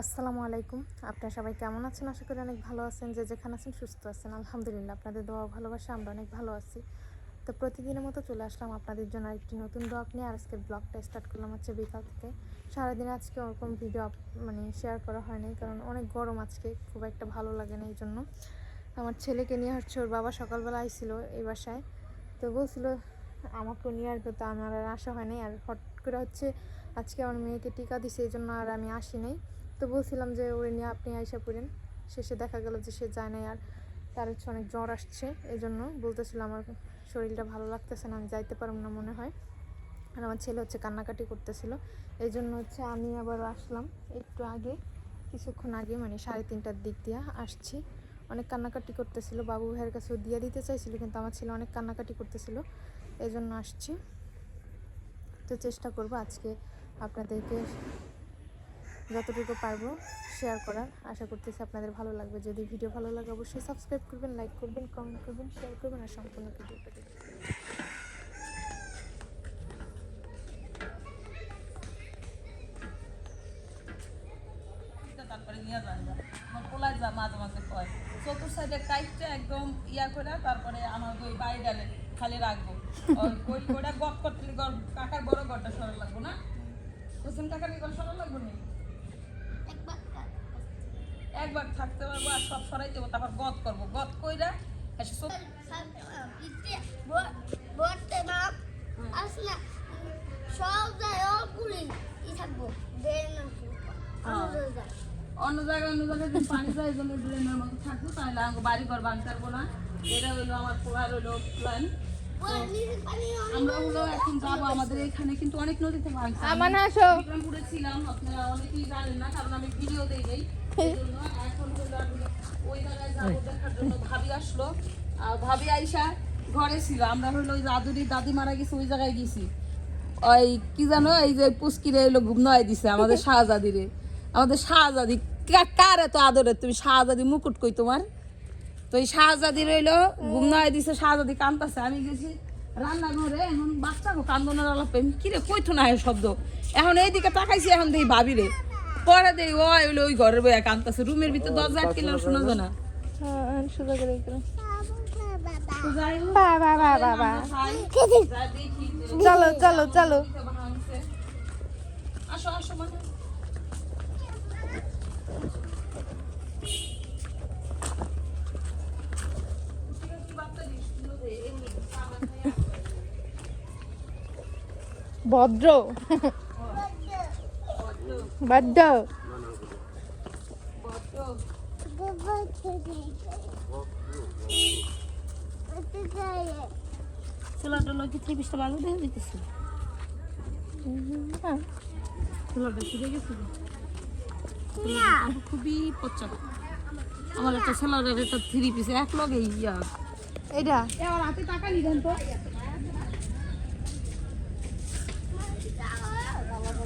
আসসালামু আলাইকুম। আপনারা সবাই কেমন আছেন? আশা করি অনেক ভালো আছেন। যে যেখানে আছেন, সুস্থ আছেন। আলহামদুলিল্লাহ, আপনাদের দোয়া ভালোবাসা, আমরা অনেক ভালো আছি। তো প্রতিদিনের মতো চলে আসলাম আপনাদের জন্য আরেকটি নতুন ব্লগ নিয়ে। আর আজকের ব্লগটা স্টার্ট করলাম হচ্ছে বিকাল থেকে। সারাদিন আজকে ওরকম ভিডিও মানে শেয়ার করা হয়নি, কারণ অনেক গরম আজকে। খুব একটা ভালো লাগে না এই জন্য। আমার ছেলেকে নিয়ে হচ্ছে ওর বাবা সকালবেলা আইছিল এই বাসায়। তো বলছিল আমাকে নিয়ে আসবে, তো আমার আর আসা হয় নাই। আর হট করে হচ্ছে আজকে আমার মেয়েকে টিকা দিছে, এই জন্য আর আমি আসি নাই। তো বলছিলাম যে ওরে নিয়ে আপনি আইসা পড়েন। শেষে দেখা গেল যে সে যায় নাই আর তার হচ্ছে অনেক জ্বর আসছে, এই জন্য বলতেছিল আমার শরীরটা ভালো লাগতেছে না, আমি যাইতে পারব না মনে হয়। আর আমার ছেলে হচ্ছে কান্নাকাটি করতেছিল, এই জন্য হচ্ছে আমি আবার আসলাম একটু আগে, কিছুক্ষণ আগে মানে সাড়ে তিনটার দিক দিয়ে আসছি। অনেক কান্নাকাটি করতেছিল, বাবু ভাইয়ের কাছেও দিয়ে দিতে চাইছিল, কিন্তু আমার ছেলে অনেক কান্নাকাটি করতেছিল। এই জন্য আসছি। তো চেষ্টা করব আজকে আপনাদেরকে যতটুকু পারব শেয়ার করার। আশা করতেছি আপনাদের ভালো লাগবে। যদি ভিডিও ভালো লাগে অবশ্যই সাবস্ক্রাইব করবেন লাইক করবেন কমেন্ট করবেন শেয়ার করবেন আর সম্পূর্ণ ভিডিওটা দেখবেন। মাঝে মাঝে কয়। চতুর সাইডে একদম ইয়া করে তারপরে আমার ওই ডালে খালি রাখব। ওই ওই ওটা গপ করতে কাকার বড় গড়টা সরা লাগবো না? হোসেন কাকার গড় সরা লাগবো না? একবার থাকতে পারব আর সব সরাই দেবো তারপর গদ করব। গদ কইরা অন্য জায়গায় অন্য জায়গায় যদি পানি যায় জন্য ড্রেনের মতো থাকব তাহলে আমাকে বাড়ি ঘর ভাঙতে পারব না। এটা হইল আমার হইল প্ল্যান আমরা হলো এখন যাব আমাদের এখানে কিন্তু অনেক নদীতে ভাঙছে আমার আসো। বিক্রমপুরে ছিলাম আপনারা অনেকেই জানেন না কারণ আমি ভিডিও দেই নাই। এখন হলো ওই জায়গায় যাব দেখার জন্য। ভাবি আসলো। আর ভাবি আইসা ঘরে ছিল। আমরা হলো ওই দাদুরি দাদি মারা গেছে ওই জায়গায় গেছি। ওই কি জানো এই যে পুস্কিরে এলো ঘুমনায় দিছে আমাদের শাহজাদিরে। আমাদের শাহজাদি কার এত আদরের তুমি? শাহজাদি মুকুট কই তোমার? তো এই শাহজাদি রইল ঘুমনায় দিছে শাহজাদি কান্দাছে আমি গেছি রান্নাঘরে এখন বাচ্চা গো কান্দনের আলাপ কিরে কইতো না শব্দ? এখন এইদিকে তাকাইছি এখন দেখি ভাবি রে পরে দেই হইল ওই ঘরের বইয়া কান্দাছে রুমের ভিতরে দরজা আটকিলে শোনা যায় না। চলো চলো চলো। আসো আসো মানে। ভদ্র। ভদ্র। ছেলেটা লোকে ত্রিশটা বাজে দেখে দিতেছে। ছেলেটা ফিরে গেছে। খুবই পচ্চা আমার একটা একটা থ্রি পিস এক লগে ইয়া। এটা হাতে টাকা নিলেন তো ওই আমার এখন টাকা নিয়েছে আমি তো টাকা আমি হারাই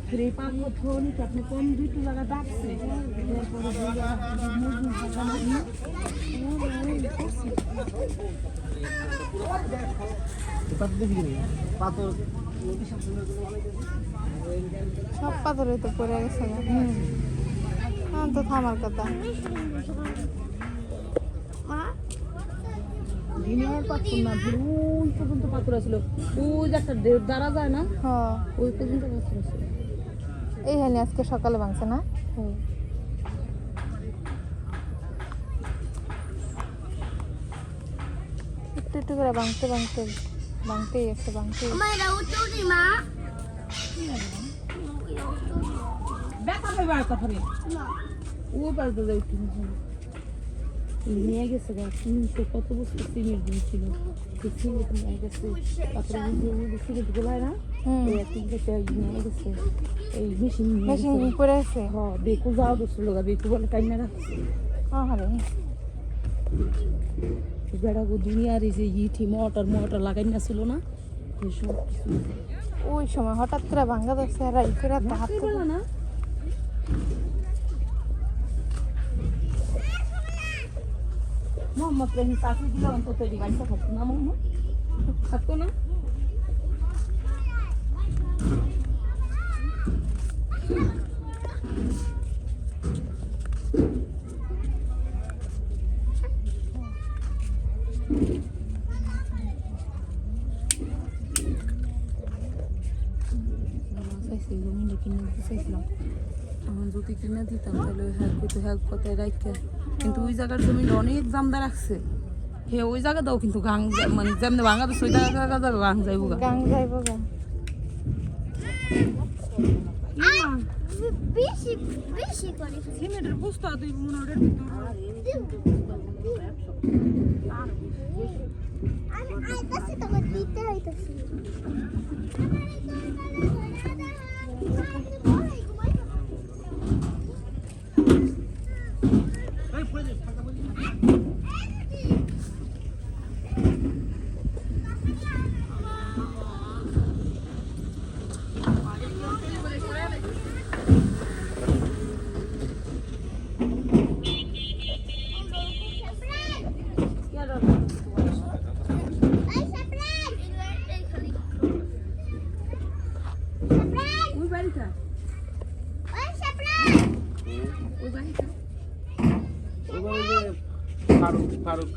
দুনিয়ার পাথরে পাথর আপনি কম দুটো জায়গা ডাকছে সব পাথরে তো পড়ে গেছে হ্যাঁ তো থামার কথা। দুনিয়ার পাথর না ওই পর্যন্ত পাথর আছিল ওই যে একটা দেড় যায় না? হ্যাঁ। ওই পর্যন্ত পাথর আছে। এই হয়নি আজকে সকালে বাংছে না? একটু একটু করে ভাঙতে বাংতে ভাঙতেই একটু বাংতে না ও পাল্টে যাই নিয়ে না হ্যাঁ দুনিয়ার এই যে ইটি মোটর মোটর লাগাই না ছিল না ওই সময় হঠাৎ করে ভাঙ্গা হাত থেকে- রাত্রিবেলা না মোহাম্মদ রহিম চাকরি দিলে অন্তত এই গাড়িটা থাকতো না মোহাম্মদ থাকতো না চাইছি জমিটা কিনে দিতে চাইছিলাম এখন যদি কিনে দিতাম তাহলে হেল্প করতে হেল্প করতে রাখতে কিন্তু ওই জায়গার জমিটা অনেক দামদার রাখছে হে ওই জায়গাটাও কিন্তু গাং মানে যেমনি ভাঙা তো ওই জায়গা জায়গা গাং যাইব গাং যাইব গা বেশি বেশি করে সিমেন্টের বস্তা তুই মনে হয় আমি আইতাছি তোমার দিতে হইতাছি ওই বাড়িটা ওই বাড়িটা ওইবার ওই যে ফারুক ফারুক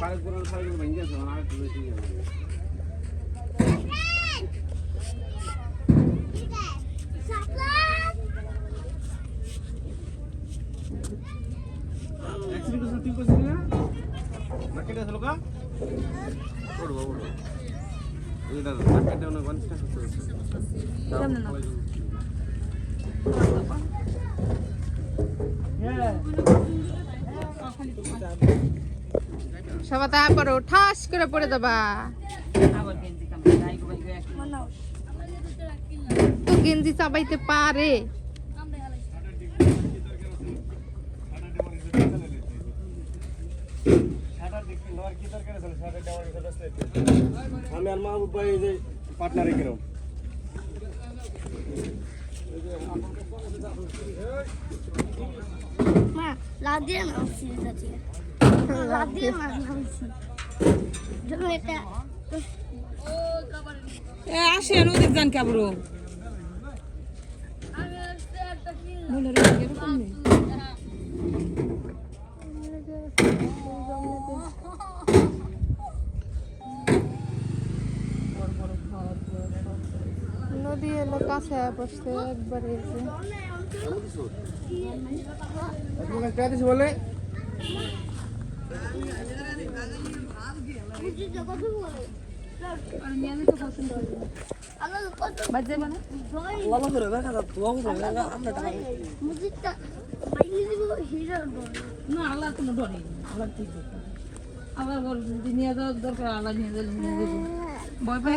ফারুক বলার ফারুক ভেঙে গেছে আমার আরেকটু বেশি তুই করছিলি না না কেটে আসলো কা ওড়ো ওড়ো এটা না কেটে অনেক অনেকটা হচ্ছে। কেমনে না সবাই তারপরে ঠাস করে পড়ে এক তো গেঞ্জি চাবাইতে পারে। আমি আর মাহবুব ভাই এই যে পার্টনারে কিরম মা লাদিয়ে নামছি যাচ্ছি লাদিয়ে নামছি ধরো এটা এ আসেন ওদিক যান কেবরো মনে নদী এলো কাছে বসতে একবারে এসে বলে মানে আবার নিয়ে যাওয়ার দরকার গেলে নিয়ে যাব ভয় পাই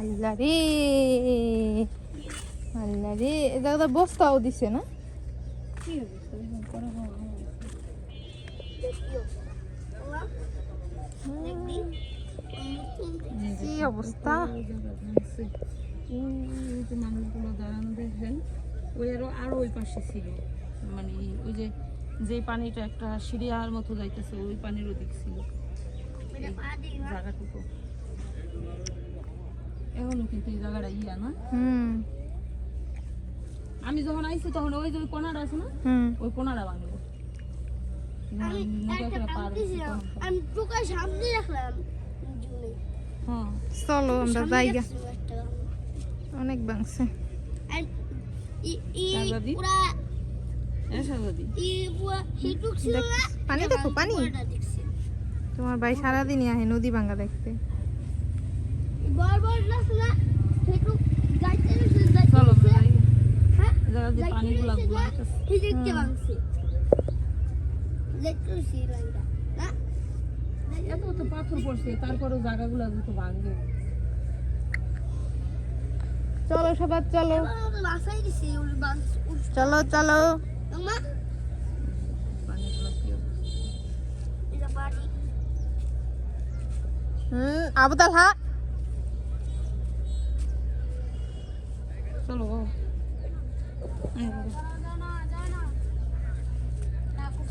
আল্লাহ রে এটা বস্তাও দিছে, না? কি অবস্থা? ওই যে মানুষগুলো দাঁড়ানো দেখবেন ওই আরও আরও ওই পাশে ছিল। মানে ওই যে যে পানিটা একটা সিরিয়ার মতো যাইতেছে, ওই পানির ওদিক ছিল। জায়গাটুকু। এখনও কিন্তু এই জায়গাটা ইয়া না হুম। আমি যখন আইছি তখন ওই যে ওই কোনাটা আছে না ওই কোনাটা আমি টোকা সামনে রাখলাম হ্যাঁ। চলো আমরা অনেক না পানি দেখো পানি। তোমার ভাই সারাদিনই আহে নদী ভাঙ্গা দেখতে। বড় বড় নাচ না হিটুক যাইতে গেছে যাইতে চলো গেছে। যাই। হ্যাঁ এই জায়গা যাইতে পানিগুলা ভাঙছে গেছি এত তো পাথর পড়ছে তারপরে জায়গাগুলো তো ভাঙবে। চলো সবার চলো। চলো চলো। হুম আবুদাল হা চলো বাবা। এই বাবা।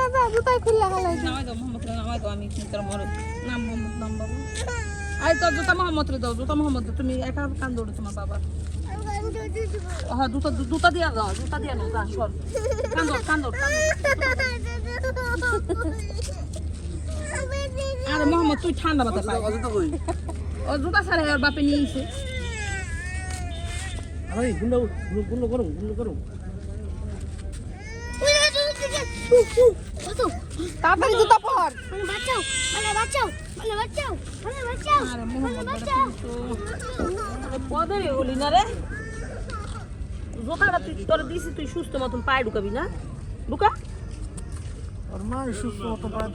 যা নামাই দাও আমি তোর মরে। নাম মোহাম্মদ, নাম বাবা। এই তো জুতা মোহাম্মদ দাও, জুতা মোহাম্মদ তুমি একা কান ধরো তোমার বাবা হ্যাঁ জুতা জুতা দিয়া দাও জুতা দিয়া নাও যা সর কান আরে মোহাম্মদ তুই ঠান্ডা মাথা পাই ও জুতা ছাড়া ওর বাপে নিয়ে এসে আরে গুন্ডা গুন্ডা করুন গুন্ডা করুন তাড়াতাড়ি জুতা পর। মানে বাঁচাও মানে বাঁচাও মানে বাঁচাও মানে বাঁচাও মানে বাঁচাও। পদে হলি না রে। জুতাটা তুই তোর দিছি তুই সুস্থ মতন পায়ে ঢুকাবি না। ঢুকা। ওর মা সুস্থ মতো পায়